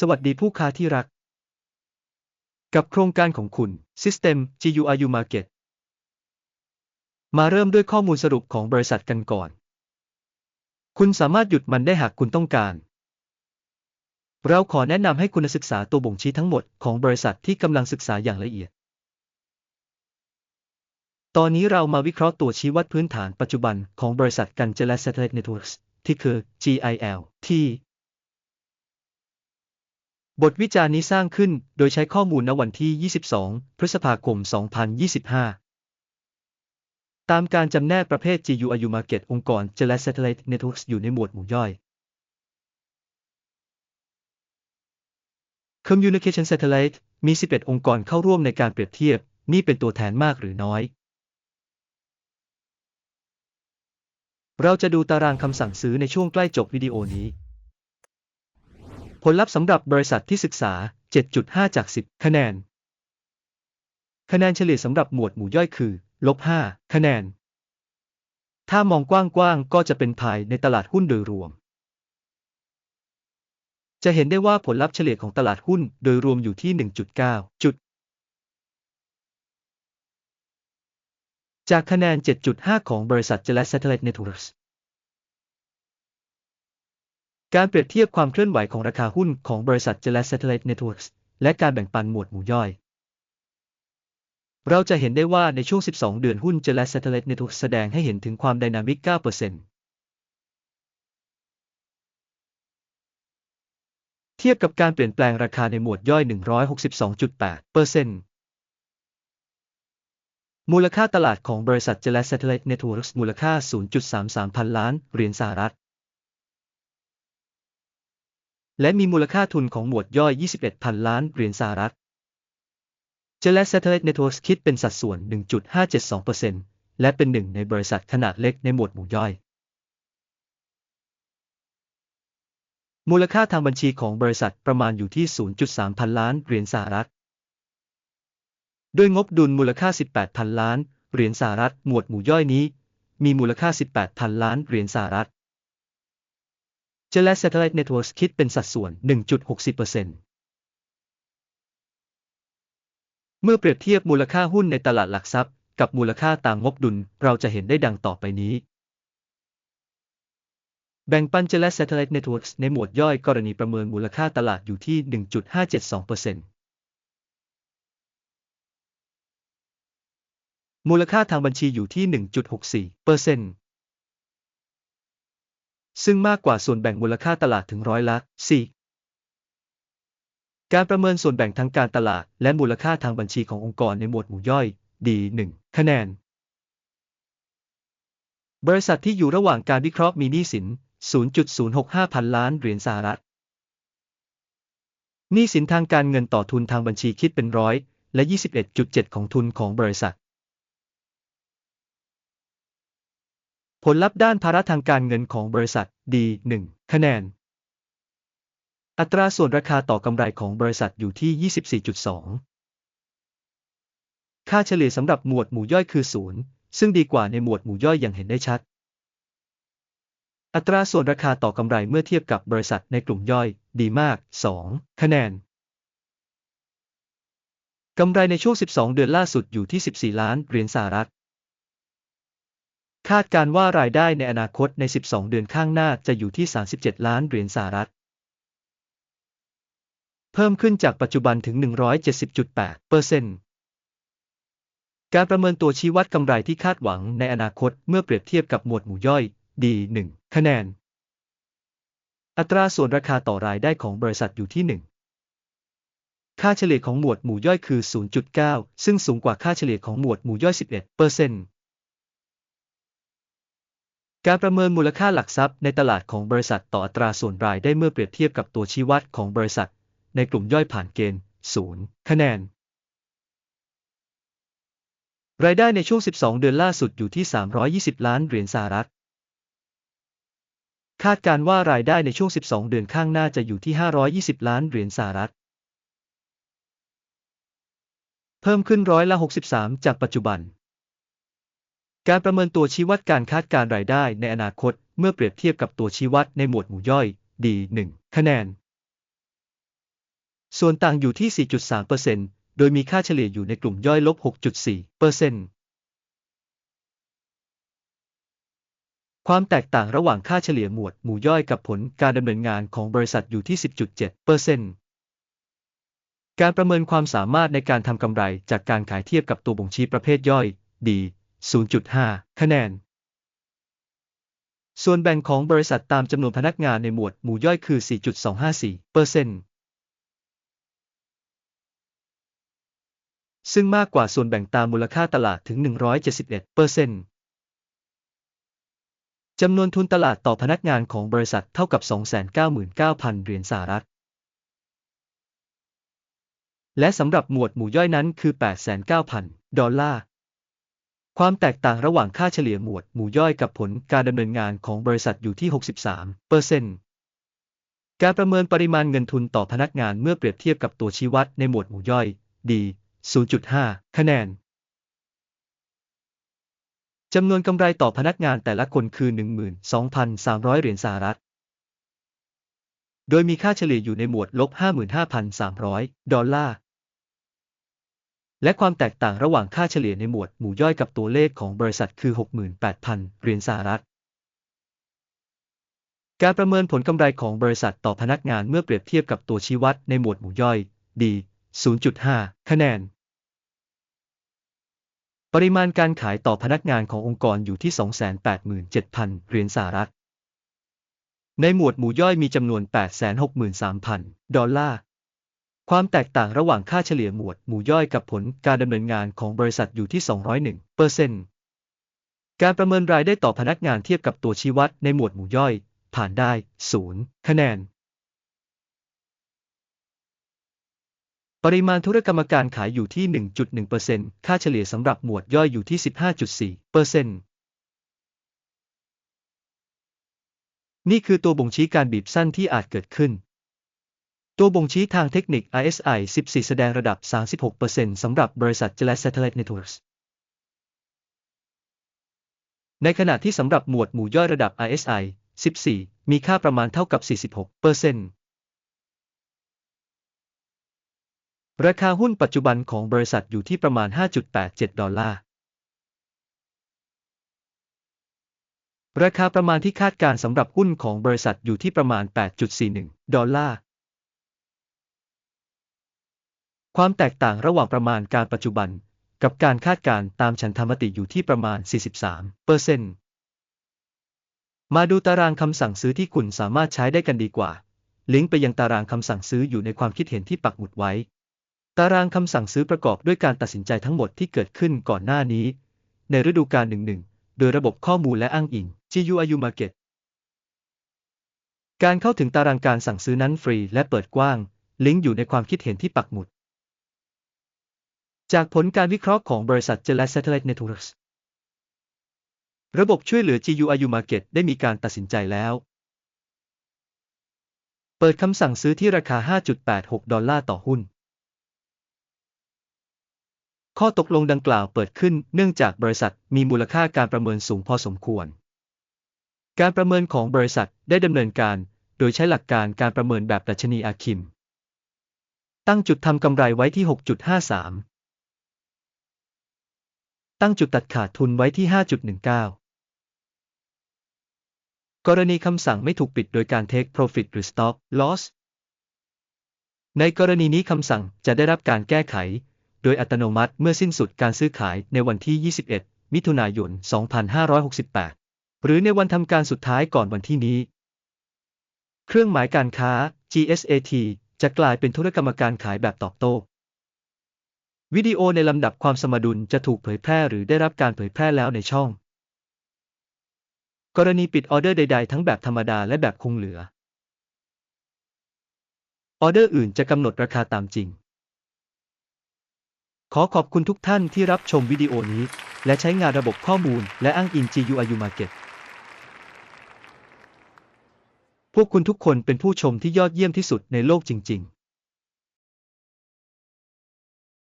สวัสดีผู้ค้าที่รัก กับโครงการของคุณ System GURU Market มาเริ่มด้วยข้อมูลสรุปของบริษัทกันก่อน คุณสามารถหยุดมันได้หากคุณต้องการ เราขอแนะนำให้คุณศึกษาตัวบ่งชี้ทั้งหมดของบริษัทที่กำลังศึกษาอย่างละเอียด ตอนนี้เรามาวิเคราะห์ตัวชี้วัดพื้นฐานปัจจุบันของบริษัทกันเจล Satellite Networks ที่คือ GIL ที่ บทวิจารณ์นี้สร้างขึ้นโดยใช้ข้อมูลณวันที่ 22 พฤษภาคม 2025 ตามการจำแนกประเภท GUIU Market องค์กร g e l a Satellite Networks อยู่ในหมวดหมู่ย่อย Communication Satellite มี 11 องค์กรเข้าร่วมในการเปรียบเทียบ นี่เป็นตัวแทนมากหรือน้อย เราจะดูตารางคำสั่งซื้อในช่วงใกล้จบวิดีโอนี้ ผลลัพธ์สำหรับบริษัทที่ศึกษา 7.5 จาก 10 คะแนน คะแนนเฉลี่ยสำหรับหมวดหมู่ย่อยคือ ลบ 5 คะแนน ถ้ามองกว้างๆ ก็จะเป็นภายในตลาดหุ้นโดยรวม จะเห็นได้ว่าผลลัพธ์เฉลี่ยของตลาดหุ้นโดยรวมอยู่ที่ 1.9 จุด จากคะแนน 7.5 ของบริษัท j e l a Satellite Networks การเปรียบเทียบความเคลื่อนไหวของราคาหุ้นของบริษัท j e l a Satellite Networks และการแบ่งปันหมวดหมู่ย่อย เราจะเห็นได้ว่าในช่วง 12 เดือนหุ้น j e l a Satellite Networks แสดงให้เห็นถึงความไดนามิก 9%เทียบกับการเปลี่ยนแปลงราคาในหมวดย่อย 162.8%มูลค่าตลาดของบริษัท j e l a Satellite Networks มูลค่า 0.33 พันล้านเหรียญสหรัฐ และมีมูลค่าทุนของหมวดย่อย 21พันล้านเหรียญสหรัฐ j e l a Satellite Networks คิดเป็นสัดส่วน 1.572%และเป็นหนึ่งในบริษัทขนาดเล็กในหมวดหมู่ย่อย มูลค่าทางบัญชีของบริษัทประมาณอยู่ที่ 0.3 พันล้านเหรียญสหรัฐโดยงบดุลมูลค่า 18พันล้านเหรียญสหรัฐ หมวดหมู่ย่อยนี้ มีมูลค่า 18พันล้านเหรียญสหรัฐ j e l a Satellite Networks คิดเป็นสัดส่วน 1.60%เมื่อเปรียบเทียบมูลค่าหุ้นในตลาดหลักทรัพย์ กับมูลค่าตามงบดุลเราจะเห็นได้ดังต่อไปนี้ แบ่งปัน j e l a Satellite Networks ในหมวดย่อยกรณีประเมินมูลค่าตลาดอยู่ที่ 1.572%มูลค่าทางบัญชีอยู่ที่ 1.64% ซึ่งมากกว่าส่วนแบ่งมูลค่าตลาดถึงร้อยละ4การประเมินส่วนแบ่งทางการตลาด และมูลค่าทางบัญชีขององค์กรในหมวดหมู่ย่อยดี1คะแนน บริษัทที่อยู่ระหว่างการวิเคราะห์มีหนี้สิน 0.065 พันล้านเหรียญสหรัฐหนี้สินทางการเงินต่อทุนทางบัญชีคิดเป็นร้อยและ 21.7 ของทุนของบริษัท ผลลัพธ์ด้านภาระทางการเงินของบริษัทดี1คะแนน อัตราส่วนราคาต่อกำไรของบริษัทอยู่ที่ 24.2 ค่าเฉลี่ยสำหรับหมวดหมู่ย่อยคือ 0 ซึ่งดีกว่าในหมวดหมู่ย่อยอย่างเห็นได้ชัด อัตราส่วนราคาต่อกำไรเมื่อเทียบกับบริษัทในกลุ่มย่อย ดีมาก 2 คะแนนกำไรในช่วง 12 เดือนล่าสุดอยู่ที่ 14 ล้านเหรียญสหรัฐ คาดการว่ารายได้ในอนาคตใน 12 เดือนข้างหน้าจะอยู่ที่ 37 ล้านเหรียญสหรัฐ เพิ่มขึ้นจากปัจจุบันถึง 170.8เปอร์เซ็นต์การประเมินตัวชี้วัดกำไรที่คาดหวังในอนาคตเมื่อเปรียบเทียบกับหมวดหมู่ย่อยดี1คะแนน อัตราส่วนราคาต่อรายได้ของบริษัทอยู่ที่ 1 ค่าเฉลี่ยของหมวดหมู่ย่อยคือ 0.9 ซึ่งสูงกว่าค่าเฉลี่ยของหมวดหมู่ย่อย 11เปอร์เซ็นต์ การประเมินมูลค่าหลักทรัพย์ในตลาดของบริษัทต่ออัตราส่วนรายได้เมื่อเปรียบเทียบกับตัวชี้วัดของบริษัท ในกลุ่มย่อยผ่านเกณฑ์ 0 คะแนน รายได้ในช่วง 12 เดือนล่าสุดอยู่ที่ 320 ล้านเหรียญสหรัฐ คาดการว่ารายได้ในช่วง 12 เดือนข้างหน้าจะอยู่ที่ 520 ล้านเหรียญสหรัฐ เพิ่มขึ้นร้อยละ 63 จากปัจจุบัน การประเมินตัวชี้วัดการคาดการรายได้ในอนาคตเมื่อเปรียบเทียบกับตัวชี้วัดในหมวดหมู่ย่อยดี1คะแนน ส่วนต่างอยู่ที่ 4.3%โดยมีค่าเฉลี่ยอยู่ในกลุ่มย่อยลบ 6.4%ความแตกต่างระหว่างค่าเฉลี่ยหมวดหมู่ย่อยกับผลการดำเนินงานของบริษัทอยู่ที่ 10.7%การประเมินความสามารถในการทำกำไรจากการขายเทียบกับตัวบ่งชี้ประเภทย่อย D 0.5 คะแนน ส่วนแบ่งของบริษัทตามจำนวนพนักงานในหมวดหมู่ย่อยคือ 4.254%ซึ่งมากกว่าส่วนแบ่งตามมูลค่าตลาดถึง 171%จำนวนทุนตลาดต่อพนักงานของบริษัทเท่ากับ 299,000 เหรียญสหรัฐ และสำหรับหมวดหมู่ย่อยนั้นคือ809,000 ดอลลาร์ ความแตกต่างระหว่างค่าเฉลี่ยหมวดหมู่ย่อยกับผลการดำเนินงานของบริษัทอยู่ที่ 63เปอร์เซ็นต์การประเมินปริมาณเงินทุนต่อพนักงานเมื่อเปรียบเทียบกับตัวชี้วัดในหมวดหมู่ย่อย D 0.5 คะแนนจำนวนกำไรต่อพนักงานแต่ละคนคือ 12,300 เหรียญสหรัฐ โดยมีค่าเฉลี่ยอยู่ในหมวดลบ 55,300 ดอลลาร์ และความแตกต่างระหว่างค่าเฉลี่ยในหมวดหมู่ย่อยกับตัวเลขของบริษัทคือ 68,000 เหรียญสหรัฐ การประเมินผลกำไรของบริษัทต่อพนักงานเมื่อเปรียบเทียบกับตัวชี้วัดในหมวดหมู่ย่อย D 0.5 คะแนน ปริมาณการขายต่อพนักงานขององค์กรอยู่ที่ 287,000 เหรียญสหรัฐ ในหมวดหมู่ย่อยมีจำนวน 863,000 ดอลลาร์ ความแตกต่างระหว่างค่าเฉลี่ยหมวดหมู่ย่อยกับผลการดำเนินงานของบริษัทอยู่ที่ 201เปอร์เซ็นต์การประเมินรายได้ต่อพนักงานเทียบกับตัวชี้วัดในหมวดหมู่ย่อย ผ่านได้ 0 คะแนน ปริมาณธุรกรรมการขายอยู่ที่ 1.1%ค่าเฉลี่ยสำหรับหมวดย่อยอยู่ที่ 15.4%นี่คือตัวบ่งชี้การบีบสั้นที่อาจเกิดขึ้น ตัวบ่งชี้ทางเทคนิค ISI 14 แสดงระดับ 36%สำหรับบริษัท Gillette Satellite Networks ในขณะที่สำหรับหมวดหมู่ย่อยระดับ ISI 14 มีค่าประมาณเท่ากับ 46%ราคาหุ้นปัจจุบันของบริษัทอยู่ที่ประมาณ 5.87 ดอลลาร์ ราคาประมาณที่คาดการณ์สำหรับหุ้นของบริษัทอยู่ที่ประมาณ 8.41 ดอลลาร์ ความแตกต่างระหว่างประมาณการปัจจุบัน กับการคาดการณ์ตามฉันทามติอยู่ที่ประมาณ 43เปอร์เซ็นต์มาดูตารางคำสั่งซื้อที่คุณสามารถใช้ได้กันดีกว่า ลิงก์ไปยังตารางคำสั่งซื้ออยู่ในความคิดเห็นที่ปักหมุดไว้ ตารางคำสั่งซื้อประกอบด้วยการตัดสินใจทั้งหมดที่เกิดขึ้นก่อนหน้านี้ ในฤดูกาลหนึ่งๆโดยระบบข้อมูลและอ้างอิง GUIU Market การเข้าถึงตารางการสั่งซื้อนั้นฟรีและเปิดกว้าง ลิงก์อยู่ในความคิดเห็นที่ปักหมุด จากผลการวิเคราะห์ของบริษัท Gillette Satellite Networks ระบบช่วยเหลือ GUIU Market ได้มีการตัดสินใจแล้ว เปิดคำสั่งซื้อที่ราคา 5.86 ดอลลาร์ต่อหุ้น ข้อตกลงดังกล่าวเปิดขึ้นเนื่องจากบริษัทมีมูลค่าการประเมินสูงพอสมควร การประเมินของบริษัทได้ดำเนินการ โดยใช้หลักการการประเมินแบบดัชนีอาคิม ตั้งจุดทำกำไรไว้ที่ 6.53 ตั้งจุดตัดขาดทุนไว้ที่ 5.19 กรณีคำสั่งไม่ถูกปิดโดยการ take profit หรือ stop loss ในกรณีนี้คำสั่งจะได้รับการแก้ไข โดยอัตโนมัติเมื่อสิ้นสุดการซื้อขายในวันที่ 21 มิถุนายน 2568 หรือในวันทำการสุดท้ายก่อนวันที่นี้ เครื่องหมายการค้า GSAT จะกลายเป็นธุรกรรมการขายแบบตอบโต้ วิดีโอในลำดับความสมดุลจะถูกเผยแพร่หรือได้รับการเผยแพร่แล้วในช่อง กรณีปิดออเดอร์ใด ๆ ทั้งแบบธรรมดาและแบบคงเหลือ ออเดอร์อื่นจะกำหนดราคาตามจริง ขอขอบคุณทุกท่านที่รับชมวิดีโอนี้ และใช้งานระบบข้อมูล และอ้างอิง GUIU Market พวกคุณทุกคนเป็นผู้ชมที่ยอดเยี่ยมที่สุดในโลกจริง ๆ